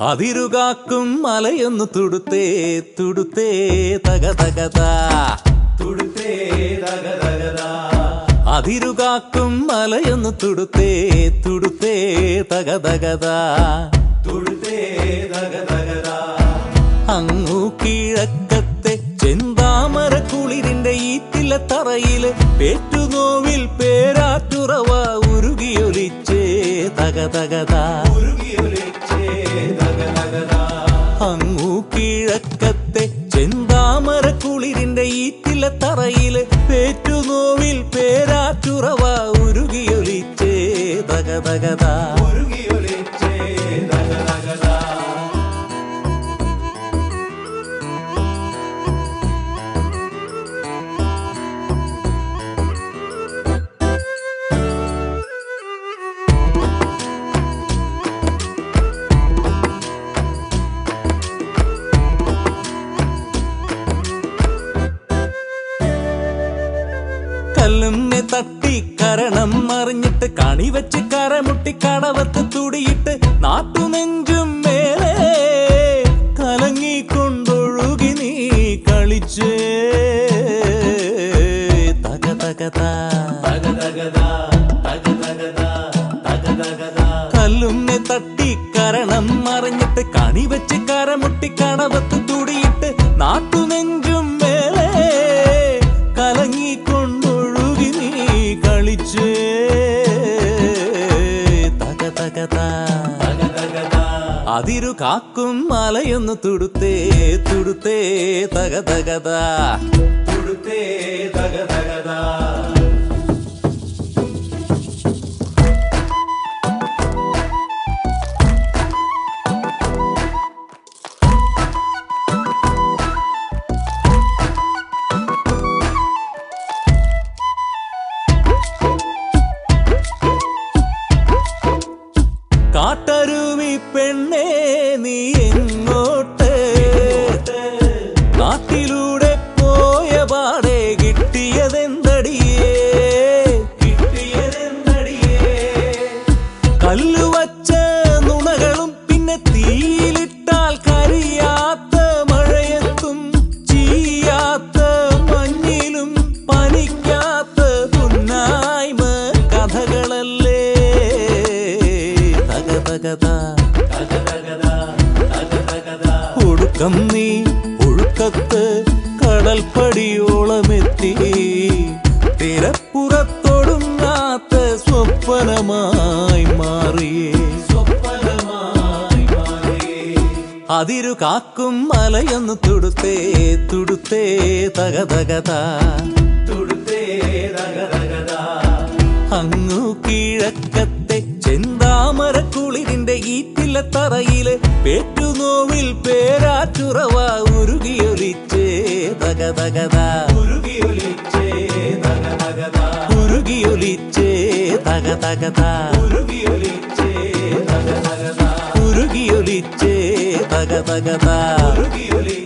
അതിരുകാക്കും മലയൊന്ന് തുടുത്തേ തുടുത്തേ തക തകതാ തുടുത്തേ തക തകതാ അതിരുകാക്കും മലയൊന്ന് തുടുത്തേ തുടുത്തേ തക തകതാ തുടുത്തേ തക തകതാ അങ്ങു കിഴക്കത്തെ ചെന്താമര കുളിരിന്റെ ഈറ്റില തറയിൽ പേറ്റുനോവിൽ പേരാറ്റുറവ ഉരുകിയൊലിച്ചേ തക തകതാ ചെന്താമര കുളിരിന്റെ ഈറ്റില തറയിൽ പേറ്റുനോവിൽ പേരാറ്റുറവ ഉരുകിയൊലിച്ചേ തക കരണം മറിഞ്ഞിട്ട് കണി വെച്ച് കരമുട്ടി കടവത്ത് തുടിയിട്ട് നാട്ടുനെഞ്ചും മേലെ കലങ്ങിക്കൊണ്ടൊഴുകി നീ കളിച്ചേ. തക തക കല്ലുന്നെ തട്ടി കരണം മറിഞ്ഞിട്ട് കണി വെച്ച് കരമുട്ടി കടവത്ത് തുടിയിട്ട് നാട്ടുനെഞ്ചും അതിരു കാക്കും മലയൊന്ന് തുടുത്തേ തുടുത്തേ തക തകതാ തുടുത്തേ തക തകതാ ഒടുക്കം നീ ഒഴുക്കത്ത് കടൽപ്പടിയോളമെത്തി. തിരപ്പുറത്തൊടുങ്ങാത്ത സ്വപ്നമായി മാറിയേ. അതിരു കാക്കും മലയെന്ന് തുടുത്തേ തുടുത്തേ തകതകത. അങ്ങു കിഴക്കത്തെ തറയിൽ പേറ്റുനോവിൽ പേരാറ്റുറവ ഉരുകിയൊലിച്ചേ തകതകതാ ഉരുകിയൊലിച്ചേ തകതകതാ ഉരുകിയൊലിച്ചേ തകതകതാ ഉരുകിയൊലിച്ചേ തകതകതാ ഉരുകിയൊലിച്ചേ തകതകതാ ഉരുകിയൊലിച്ചേ